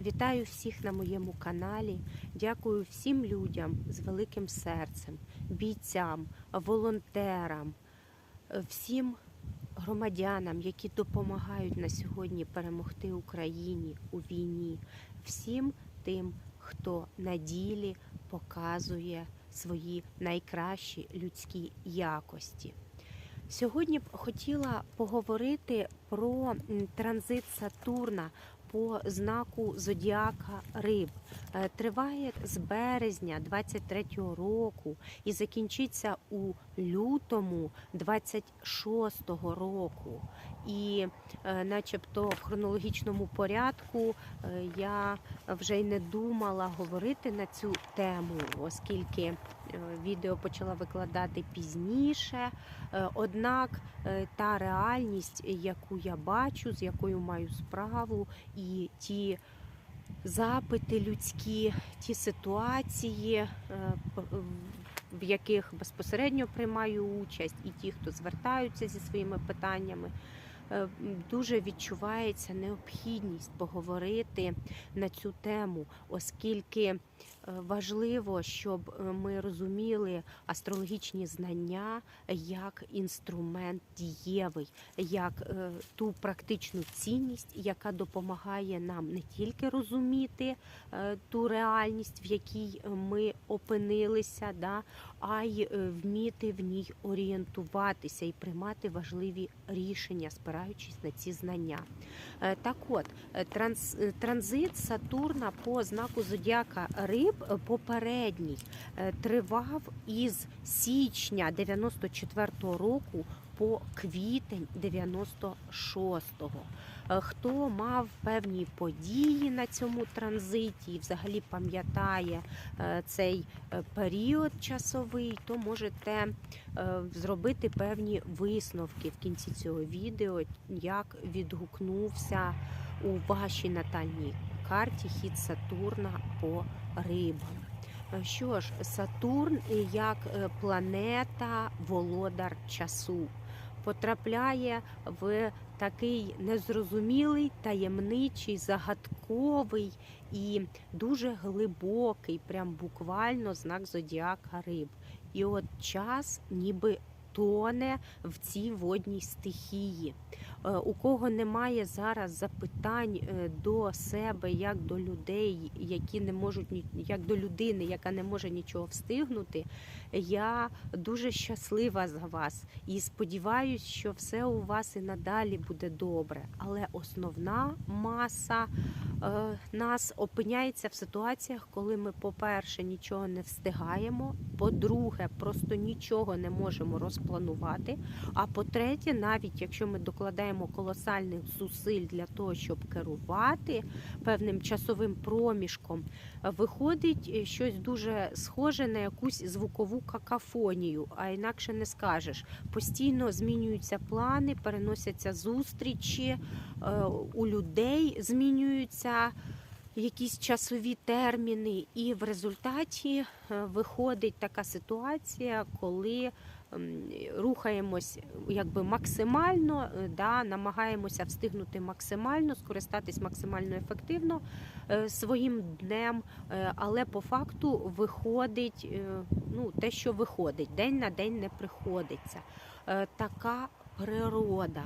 Вітаю всіх на моєму каналі. Дякую всім людям з великим серцем, бійцям, волонтерам, всім громадянам, які допомагають на сьогодні перемогти Україні у війні, всім тим, хто на ділі показує свої найкращі людські якості. Сьогодні б хотіла поговорити про транзит Сатурна по знаку Зодіака Риб. Е, Триває з березня 23-го року і закінчиться у лютому 26-го року. І, е, начебто, в хронологічному порядку е, я вже й не думала говорити на цю тему, оскільки відео почала викладати пізніше. Е, Однак е, та реальність, яку я бачу, з якою маю справу, і ті запити людські, ті ситуації, е, в яких безпосередньо приймаю участь, і ті, хто звертаються зі своїми питаннями. е, Дуже відчувається необхідність поговорити на цю тему, оскільки е, важливо, щоб е, ми розуміли астрологічні знання як інструмент дієвий, як е, ту практичну цінність, яка допомагає нам не тільки розуміти е, ту реальність, в якій ми опинилися, да, а й вміти в ній орієнтуватися і приймати важливі рішення, спираючись на ці знання. Так от, транс, транзит Сатурна по знаку зодіака Риб попередній е, тривав із січня 94-го року по квітень 96-го. Е, Хто мав певні події на цьому транзиті і взагалі пам'ятає е, цей період часовий, то можете зробити певні висновки в кінці цього відео, як відгукнувся у вашій натальній карті хід Сатурна по рибам. Е, Що ж, Сатурн як е, планета володар часу потрапляє в такий незрозумілий, таємничий, загадковий і дуже глибокий, прям буквально знак зодіака риб. І от час ніби тоне в цій водній стихії. Е, У кого немає зараз запитань е, до себе, як до людей, які не можуть як до людини, яка не може нічого встигнути, я дуже щаслива за вас і сподіваюся, що все у вас і надалі буде добре. Але основна маса е, нас опиняється в ситуаціях, коли ми, по-перше, нічого не встигаємо, по-друге, просто нічого не можемо розпланувати. А по-третє, навіть якщо ми докладаємо колосальних зусиль для того, щоб керувати певним часовим проміжком, виходить е, щось дуже схоже на якусь звукову какафонію, а інакше не скажеш. Постійно змінюються плани, переносяться зустрічі, е, у людей змінюються якісь часові терміни, і в результаті е, виходить така ситуація, коли рухаємось якби максимально, е, да, намагаємося встигнути максимально, скористатись максимально ефективно е, своїм днем, е, але по факту виходить ну, те, що виходить, день на день не приходиться. Така природа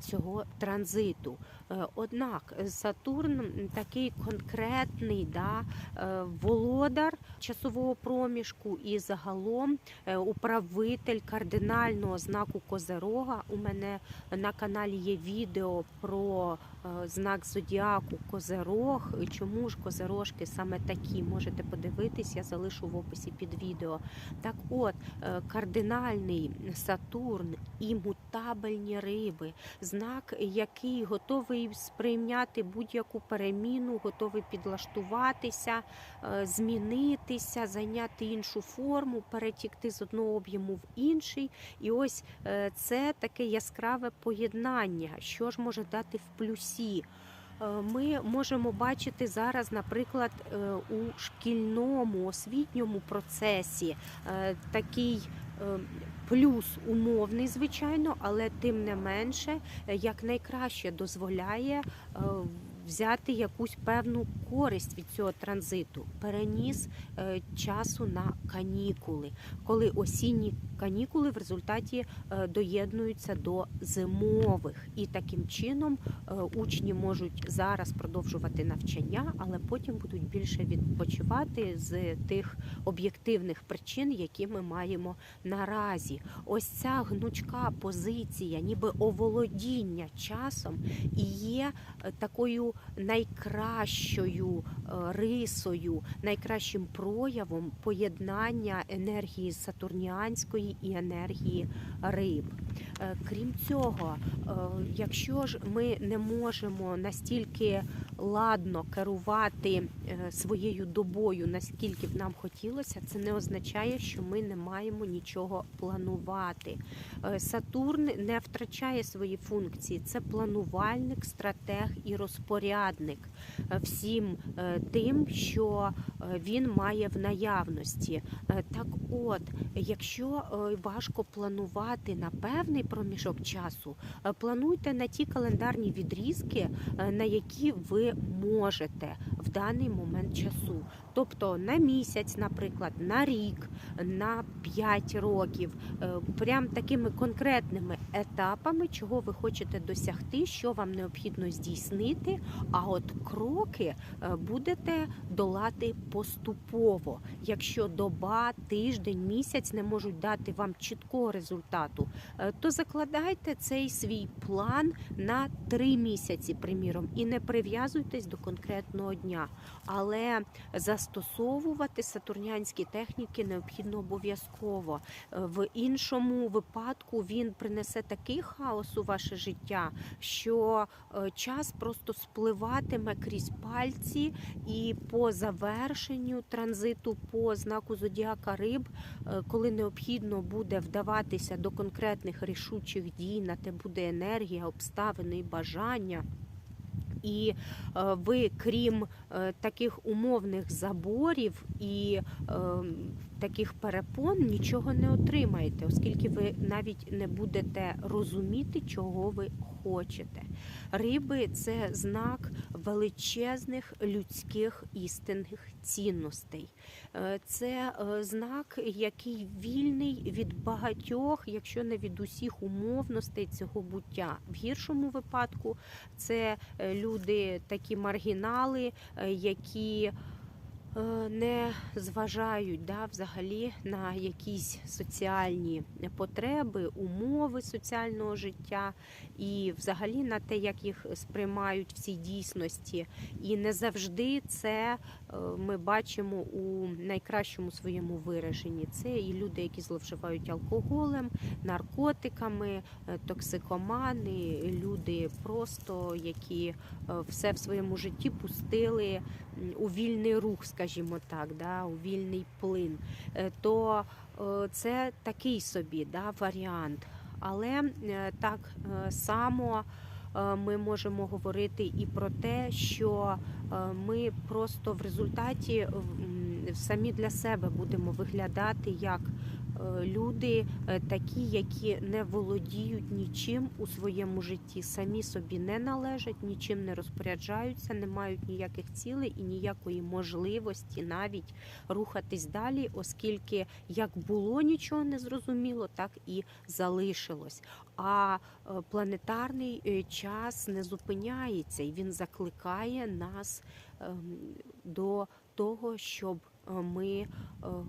цього транзиту. Е, Однак Сатурн такий конкретний да, е, володар часового проміжку і загалом е, управитель кардинального знаку Козерога. У мене на каналі є відео про е, знак зодіаку Козерог. Чому ж козерожки саме такі? Можете подивитись, я залишу в описі під відео. Так от, е, кардинальний Сатурн і мутабельні риби, знак, який готовий сприйняти будь-яку переміну, готовий підлаштуватися, е, змінитися, зайняти іншу форму, перетікти з одного об'єму в інший. І ось е, це таке яскраве поєднання, що ж може дати в плюсі. Е, Ми можемо бачити зараз, наприклад, у шкільному освітньому процесі такий плюс умовний, звичайно, але тим не менше, е, як найкраще дозволяє е, взяти якусь певну користь від цього транзиту, переніс е, часу на канікули, коли осінні канікули в результаті е, доєднуються до зимових, і таким чином е, учні можуть зараз продовжувати навчання, але потім будуть більше відпочивати з тих об'єктивних причин, які ми маємо наразі. Ось ця гнучка позиція, ніби оволодіння часом, і є такою найкращою е, рисою, найкращим проявом поєднання енергії сатурніанської і енергії риб. Е, Крім цього, е, якщо ж ми не можемо настільки ладно керувати е, своєю добою, наскільки б нам хотілося, це не означає, що ми не маємо нічого планувати. Сатурн не втрачає свої функції. Це планувальник, стратег і розпорядник всім тим, що він має в наявності. Е, Так от, якщо е, важко планувати на певний проміжок часу, е, плануйте на ті календарні відрізки, е, на які ви можете в даний момент часу. Тобто на місяць, наприклад, на рік, на 5 років, е, прям такими конкретними етапами, чого ви хочете досягти, що вам необхідно здійснити. А от кроки е, будете долати поступово. Якщо доба, тиждень, місяць не можуть дати вам чіткого результату, е, то закладайте цей свій план на три місяці, приміром, і не прив'язуйтесь до конкретного дня. Але застосовувати сатурнянські техніки необхідно обов'язково. Е, В іншому випадку він принесе такий хаос у ваше життя, що е, час просто спливатиме крізь пальці, і по завершенню транзиту по знаку зодіака риб, е, коли необхідно буде вдаватися до конкретних рішучих дій, на те буде енергія, обставини і бажання. І е, ви, крім е, таких умовних заборів і таких перепон, нічого не отримаєте, оскільки ви навіть не будете розуміти, чого ви хочете. Риби це знак величезних людських істинних цінностей. Е, Це е, знак, який вільний від багатьох, якщо не від усіх умовностей цього буття. В гіршому випадку це е, люди, такі маргінали, які не зважають да, взагалі на якісь соціальні потреби, умови соціального життя і взагалі на те, як їх сприймають в цій дійсності. І не завжди це е, ми бачимо у найкращому своєму вираженні. Це і люди, які зловживають алкоголем, наркотиками, е, токсикомани, люди просто, які е, все в своєму житті пустили у вільний рух, скажімо так, да, у вільний плин. Е, То е, це такий собі да, варіант. Але е, так само ми можемо говорити і про те, що ми просто в результаті самі для себе будемо виглядати як люди, е, такі, які не володіють нічим у своєму житті, самі собі не належать, нічим не розпоряджаються, не мають ніяких цілей і ніякої можливості навіть рухатись далі, оскільки як було нічого не зрозуміло, так і залишилось. А е, планетарний е, час не зупиняється, і він закликає нас ем, до того, щоб е, ми е,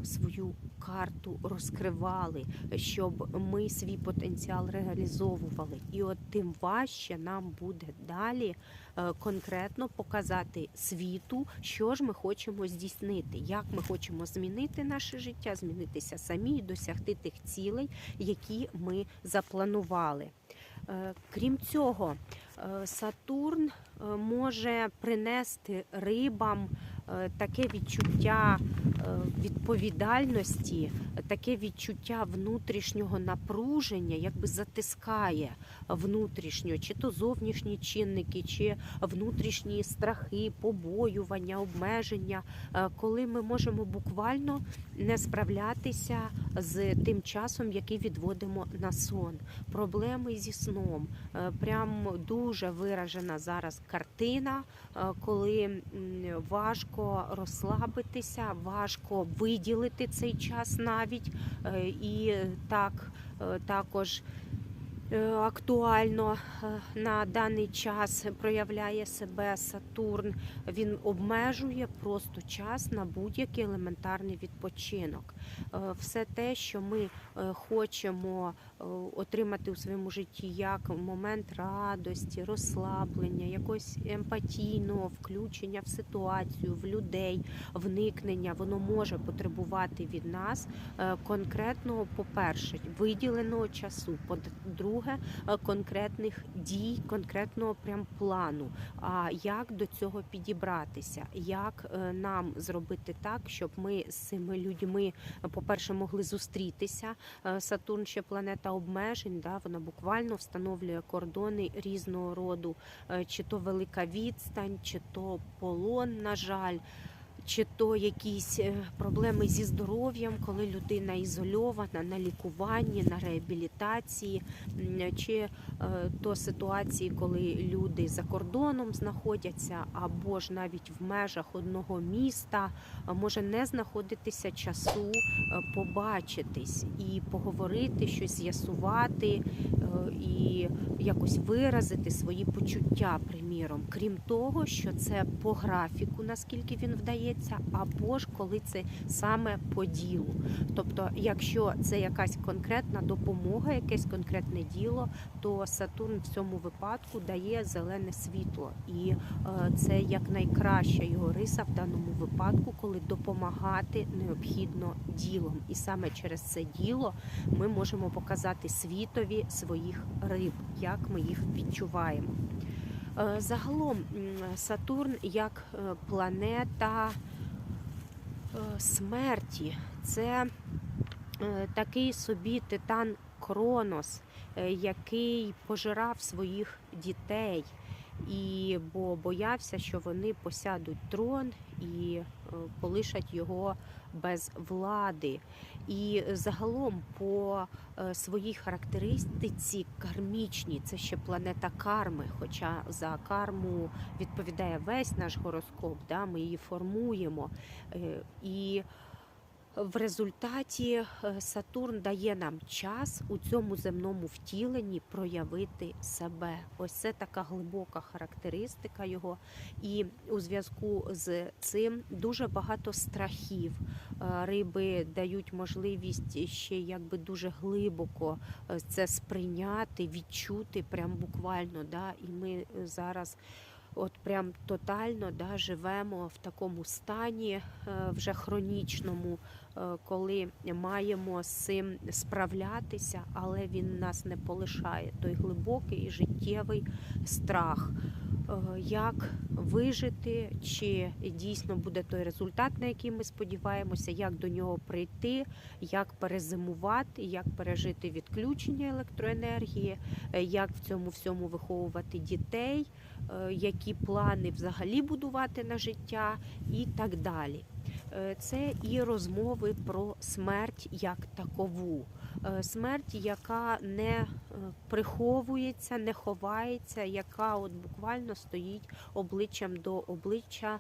свою карту розкривали, щоб ми свій потенціал реалізовували. І от тим важче нам буде далі е, конкретно показати світу, що ж ми хочемо здійснити, як ми хочемо змінити наше життя, змінитися самі і досягти тих цілей, які ми запланували. Е, Крім цього, е, Сатурн е, може принести рибам е, таке відчуття відповідальності, таке відчуття внутрішнього напруження, якби затискає внутрішньо, чи то зовнішні чинники, чи внутрішні страхи, побоювання, обмеження, е, коли ми можемо буквально не справлятися з тим часом, який відводимо на сон. Проблеми зі сном. Е, Прям дуже виражена зараз картина, е, коли важко розслабитися, важко виділити цей час навіть. Е, І так е, також актуально е, на даний час проявляє себе Сатурн. Він обмежує просто час на будь-який елементарний відпочинок. Е, Все те, що ми е, хочемо е, отримати у своєму житті як момент радості, розслаблення, якогось емпатійного включення в ситуацію, в людей, вникнення, воно може потребувати від нас е, конкретного, по-перше, виділеного часу, по-друге, е, конкретних дій, конкретного прям плану. А як до цього підібратися? Як е, нам зробити так, щоб ми з цими людьми, по-перше, могли зустрітися? Е, Сатурн ще планета обмежень, да, вона буквально встановлює кордони різного роду, чи то велика відстань, чи то полон, на жаль. Чи то якісь е, проблеми зі здоров'ям, коли людина ізольована на лікуванні, на реабілітації, чи е, то ситуації, коли люди за кордоном знаходяться, або ж навіть в межах одного міста, може не знаходитися часу е, побачитись і поговорити, щось з'ясувати е, і якось виразити свої почуття, приміром. Крім того, що це по графіку, наскільки він вдається, або ж коли це саме по ділу. Тобто, якщо це якась конкретна допомога, якесь конкретне діло, то Сатурн в цьому випадку дає зелене світло, і е, це як найкраща його риса в даному випадку, коли допомагати необхідно ділом. І саме через це діло ми можемо показати світові своїх риб, як ми їх відчуваємо. Е, Загалом Сатурн як е, планета смерті, це е, такий собі титан Кронос, е, який пожирав своїх дітей. І бо боявся, що вони посядуть трон і е, полишать його без влади. І загалом по е, своїй характеристиці кармічні це ще планета карми. Хоча за карму відповідає весь наш гороскоп, да, ми її формуємо. Е, І в результаті е, Сатурн дає нам час у цьому земному втіленні проявити себе. Ось це така глибока характеристика його. І у зв'язку з цим дуже багато страхів. Е, Риби дають можливість ще якби дуже глибоко е, це сприйняти, відчути, прям буквально. Да? І ми зараз. От прям тотально да, живемо в такому стані е, вже хронічному, е, коли маємо з цим справлятися, але він нас не полишає. Той глибокий і життєвий страх. Е, Як вижити, чи дійсно буде той результат, на який ми сподіваємося, як до нього прийти, як перезимувати, як пережити відключення електроенергії, як в цьому всьому виховувати дітей, які плани взагалі будувати на життя і так далі. Е, Це і розмови про смерть як такову. Е, Смерть, яка не е, приховується, не ховається, яка от буквально стоїть обличчям до обличчя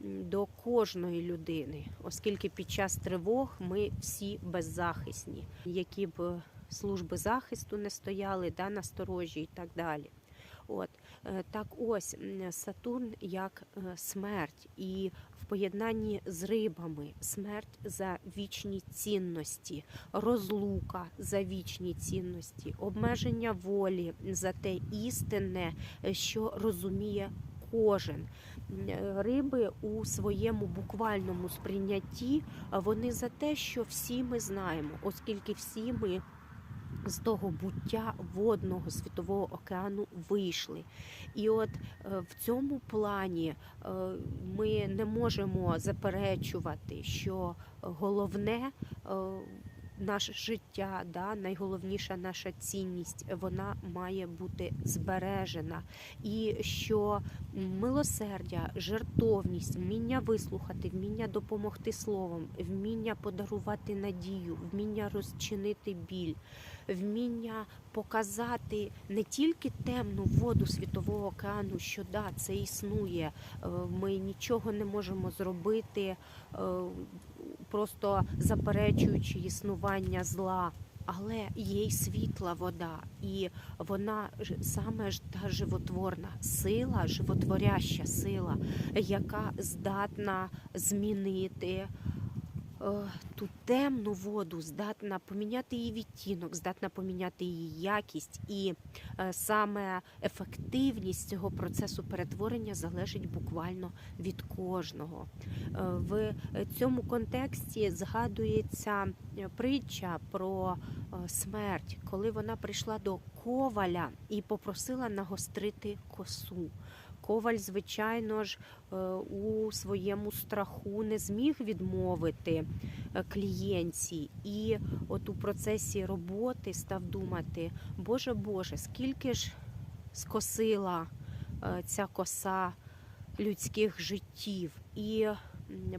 до кожної людини, оскільки під час тривог ми всі беззахисні, які б е, служби захисту не стояли, да, насторожі і так далі. От е, так, ось Сатурн як е, смерть, і в поєднанні з рибами смерть за вічні цінності, розлука за вічні цінності, обмеження волі за те істинне, е, що розуміє кожен. Е, Риби у своєму буквальному сприйнятті вони за те, що всі ми знаємо, оскільки всі ми з того буття водного світового океану вийшли. І от е, в цьому плані е, ми не можемо заперечувати, що головне е, наше життя, да, найголовніша наша цінність, вона має бути збережена. І що милосердя, жертовність, вміння вислухати, вміння допомогти словом, вміння подарувати надію, вміння розчинити біль, вміння показати не тільки темну воду світового океану, що да, це існує. е, Ми нічого не можемо зробити, е, просто заперечуючи існування зла. Але є й світла вода, і вона ж саме ж та животворна сила, животворяща сила, яка здатна змінити ту темну воду, здатна поміняти її відтінок, здатна поміняти її якість, і е, саме ефективність цього процесу перетворення залежить буквально від кожного. Е, В цьому контексті згадується е, притча про е, смерть, коли вона прийшла до коваля і попросила нагострити косу. Коваль, звичайно ж, е, у своєму страху не зміг відмовити е, клієнтці. І от у процесі роботи став думати: Боже Боже, скільки ж скосила е, ця коса людських життів. І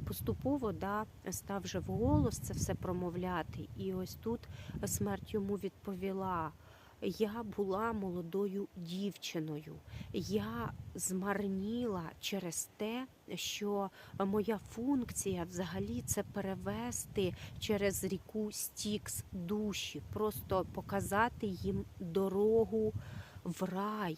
поступово да, став же вголос це все промовляти. І ось тут смерть йому відповіла. Я була молодою дівчиною. Я змарніла через те, що моя функція взагалі це перевести через ріку Стікс душі, просто показати їм дорогу в рай.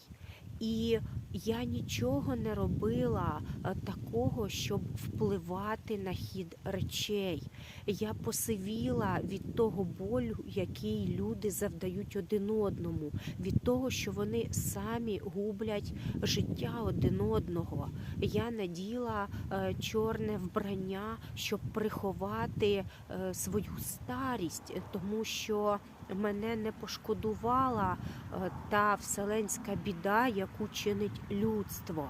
І я нічого не робила е, такого, щоб впливати на хід речей. Я посивіла від того болю, який люди завдають один одному, від того, що вони самі гублять життя один одного. Я наділа е, чорне вбрання, щоб приховати е, свою старість, тому що мене не пошкодувала е, та вселенська біда, яку чинить людство.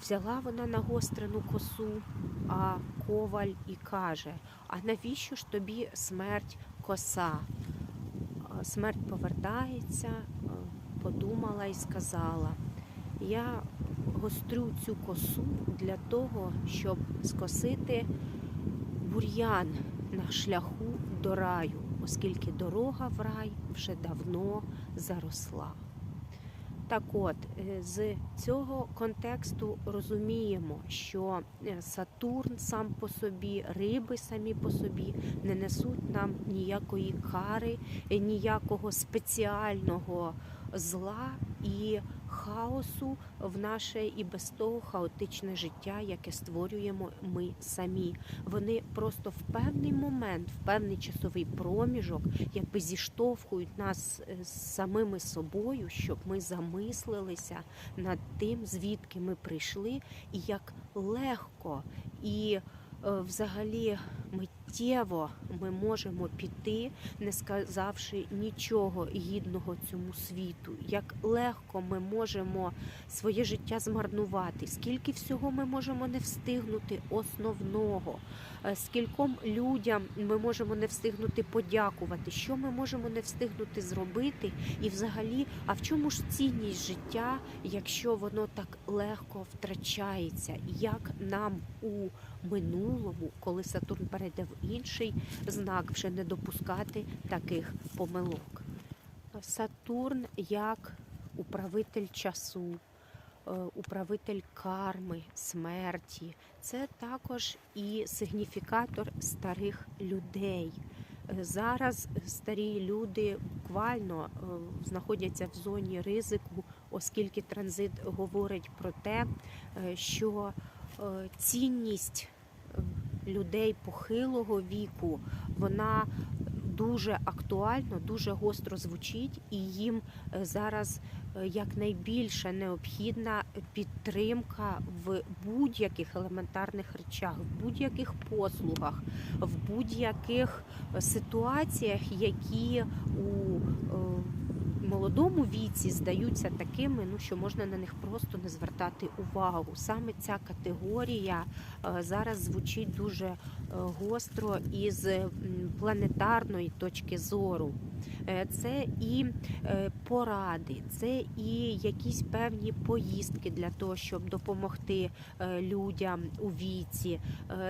Взяла вона нагострену косу, а коваль і каже: А навіщо ж тобі смерть коса? Смерть повертається, е, подумала і сказала: Я гострю цю косу для того, щоб скосити бур'ян на шляху до раю, оскільки дорога в рай вже давно заросла. Так от, е, з цього контексту розуміємо, що е, Сатурн сам по собі, риби самі по собі не несуть нам ніякої кари, е, ніякого спеціального зла і хаосу в наше і без того хаотичне життя, яке створюємо ми самі. Вони просто в певний момент, в певний часовий проміжок, якби зіштовхують нас е, з самими собою, щоб ми замислилися над тим, звідки ми прийшли, і як легко і взагалі миттєво ми можемо піти, не сказавши нічого гідного цьому світу. Як легко ми можемо своє життя змарнувати, скільки всього ми можемо не встигнути основного, е, скільком людям ми можемо не встигнути подякувати, що ми можемо не встигнути зробити, і взагалі, а в чому ж цінність життя, якщо воно так легко втрачається, як нам у минулому, коли Сатурн перейде в інший знак, вже не допускати таких помилок. Сатурн як управитель часу, е, управитель карми, смерті. Це також і сигніфікатор старих людей. Е, Зараз старі люди буквально е, знаходяться в зоні ризику, оскільки транзит говорить про те, що цінність людей похилого віку. Вона дуже актуально, дуже гостро звучить, і їм е, зараз е, якнайбільше необхідна підтримка в будь-яких елементарних речах, в будь-яких послугах, в будь-яких е, ситуаціях, які у молодому віці здаються такими, ну що можна на них просто не звертати увагу. Саме ця категорія е, зараз звучить дуже е, гостро із планетарної точки зору. Е, Це і поради, це і якісь певні поїздки для того, щоб допомогти людям у віці.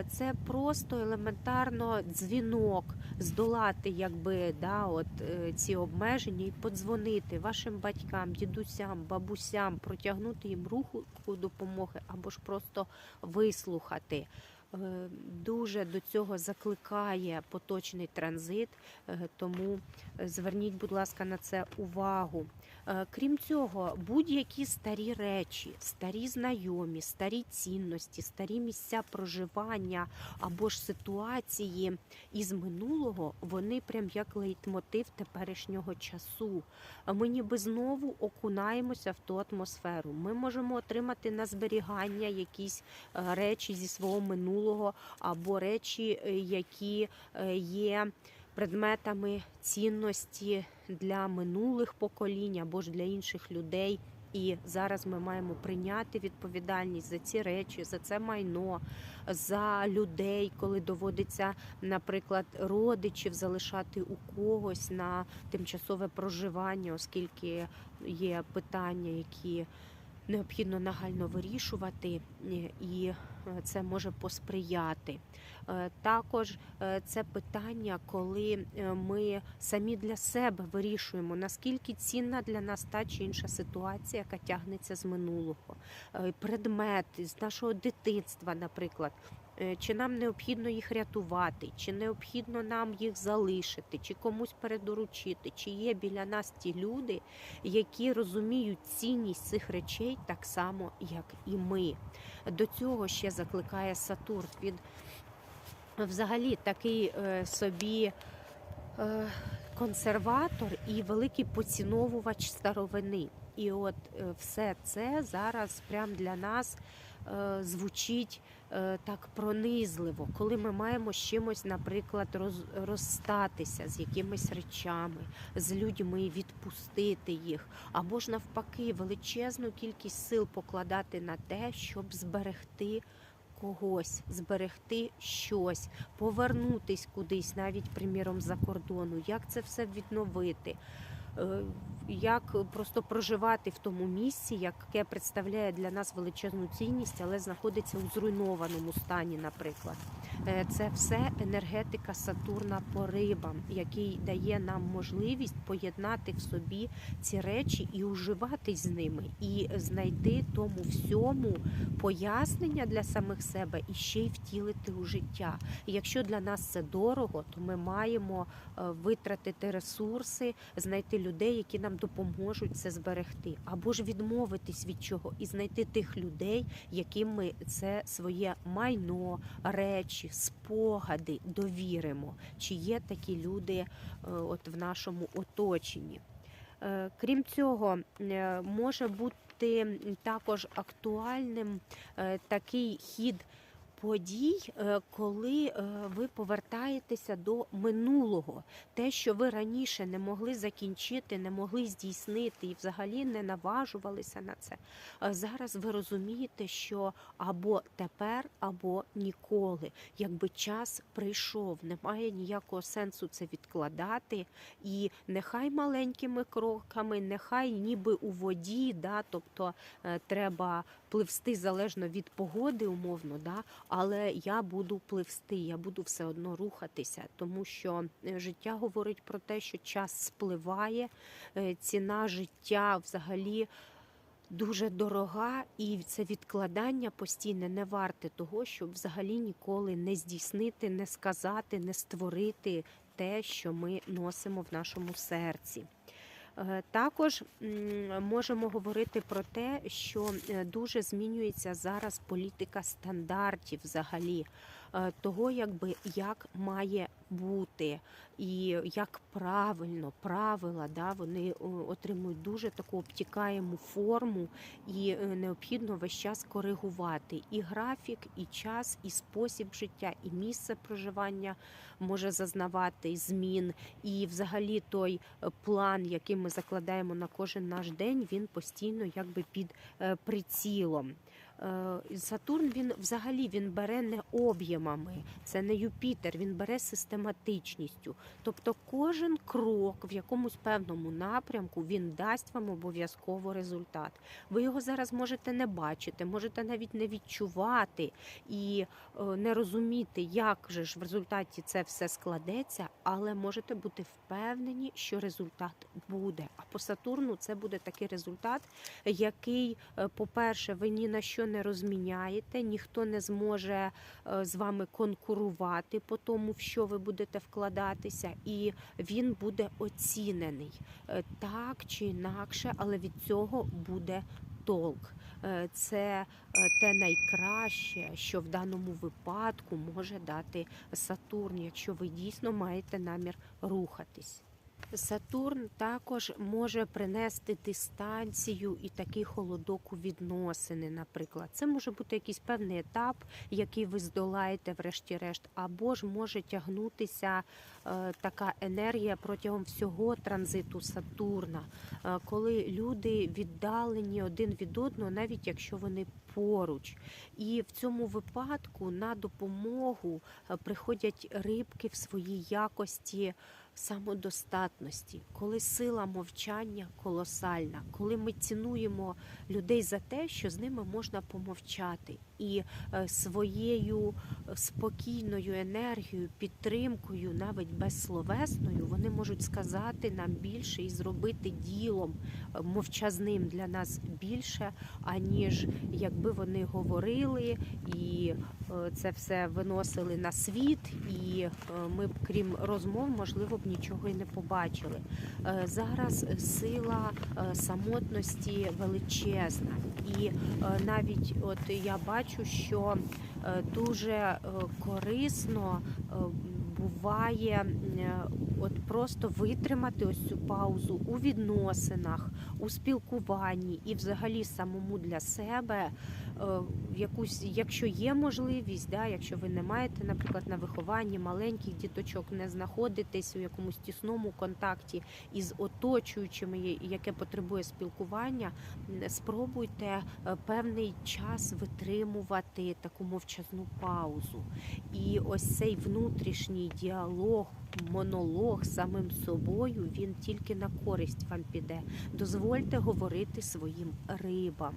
Це просто елементарно дзвінок, здолати якби да, от, е, ці обмеження і подзвонити вашим батькам, дідусям, бабусям, протягнути їм руку допомоги або ж просто вислухати. Е, Дуже до цього закликає поточний транзит, е, тому зверніть, будь ласка, на це увагу. Е, Крім цього, будь-які старі речі, старі знайомі, старі цінності, старі місця проживання або ж ситуації із минулого, вони прям як лейтмотив теперішнього часу. Ми ніби знову окунаємося в ту атмосферу. Ми можемо отримати на зберігання якісь е, речі зі свого минулого або речі, е, які е, є предметами цінності для минулих поколінь або ж для інших людей. І зараз ми маємо прийняти відповідальність за ці речі, за це майно, за людей, коли доводиться, наприклад, родичів залишати у когось на тимчасове проживання, оскільки є питання, які необхідно нагально вирішувати, е, і е, це може посприяти. Е, Також це питання, коли ми самі для себе вирішуємо, наскільки цінна для нас та чи інша ситуація, яка тягнеться з минулого, предмет з нашого дитинства, наприклад. Е, Чи нам необхідно їх рятувати, чи необхідно нам їх залишити, чи комусь передоручити, чи є біля нас ті люди, які розуміють цінність цих речей так само, як і ми. До цього ще закликає Сатурн. Він взагалі такий е, собі е, консерватор і великий поціновувач старовини. І от е, все це зараз прям для нас е, звучить е, так пронизливо, коли ми маємо з чимось, наприклад, роз, розстатися з якимись речами, з людьми, відпустити їх, або ж навпаки, величезну кількість сил покладати на те, щоб зберегти когось, зберегти щось, повернутись кудись, навіть приміром за кордону, як це все відновити. Е, Як просто проживати в тому місці, яке представляє для нас величезну цінність, але знаходиться у зруйнованому стані, наприклад. Е, Це все енергетика Сатурна по рибам, який дає нам можливість поєднати в собі ці речі і уживатись з ними, і знайти тому всьому пояснення для самих себе і ще й втілити у життя. І якщо для нас це дорого, то ми маємо е, витратити ресурси, знайти людей, які нам допоможуть це зберегти, або ж відмовитись від чого і знайти тих людей, яким ми це своє майно, речі, спогади довіримо. Чи є такі люди е, от в нашому оточенні? Е, Крім цього, е, може бути також актуальним такий хід подій, е, коли е, ви повертаєтеся до минулого, те, що ви раніше не могли закінчити, не могли здійснити і взагалі не наважувалися на це. Е, Зараз ви розумієте, що або тепер, або ніколи, якби час прийшов, немає ніякого сенсу це відкладати. І нехай маленькими кроками, нехай ніби у воді, да, тобто треба пливсти залежно від погоди, умовно, да, але я буду пливсти, я буду все одно рухатися, тому що е, життя говорить про те, що час спливає, е, ціна життя взагалі. Дуже дорога, і це відкладання постійне не варте того, щоб взагалі ніколи не здійснити, не сказати, не створити те, що ми носимо в нашому серці. Е, Також можемо говорити про те, що е, дуже змінюється зараз політика стандартів взагалі. Е, того, якби як має бути, і як правильно правила, да, вони отримують дуже таку обтікаєму форму, і е, необхідно весь час коригувати. І графік, і час, і спосіб життя, і місце проживання може зазнавати змін, і взагалі той е, план, який ми закладаємо на кожен наш день, він постійно якби під е, прицілом. Е, Сатурн він взагалі він бере не об'ємами, це не Юпітер, він бере систематичністю. Тобто кожен крок в якомусь певному напрямку він дасть вам обов'язково результат. Ви його зараз можете не бачити, можете навіть не відчувати і е, не розуміти, як же ж в результаті це все складеться, але можете бути впевнені, що результат буде. А по Сатурну це буде такий результат, який, е, по-перше, ви ні на що не розміняєте, ніхто не зможе е, з вами конкурувати по тому, в що ви будете вкладатися, і він буде оцінений е, так чи інакше, але від цього буде толк. Е, Це те найкраще, що в даному випадку може дати Сатурн, якщо ви дійсно маєте намір рухатись. Сатурн також може принести дистанцію і такий холодок у відносини, наприклад. Це може бути якийсь певний етап, який ви здолаєте, врешті-решт, або ж може тягнутися е, така енергія протягом всього транзиту Сатурна, е, коли люди віддалені один від одного, навіть якщо вони поруч. І в цьому випадку на допомогу е, приходять рибки в своїй якості самодостатності, коли сила мовчання колосальна, коли ми цінуємо людей за те, що з ними можна помовчати, і е, своєю е, спокійною енергією, підтримкою, навіть безсловесною, вони можуть сказати нам більше і зробити ділом е, мовчазним для нас більше, аніж якби вони говорили і це все виносили на світ, і ми б крім розмов, можливо, б нічого і не побачили. Зараз сила самотності величезна, і навіть от я бачу, що е, дуже е, корисно е, буває от просто витримати ось цю паузу у відносинах, у спілкуванні і взагалі самому для себе. Е, Якусь, якщо є можливість, да, якщо ви не маєте, наприклад, на вихованні маленьких діточок, не знаходитесь у якомусь тісному контакті із оточуючими, яке потребує спілкування, спробуйте е, певний час витримувати таку мовчазну паузу. І ось цей внутрішній діалог, монолог самим собою, він тільки на користь вам піде. Дозвольте говорити своїм рибам.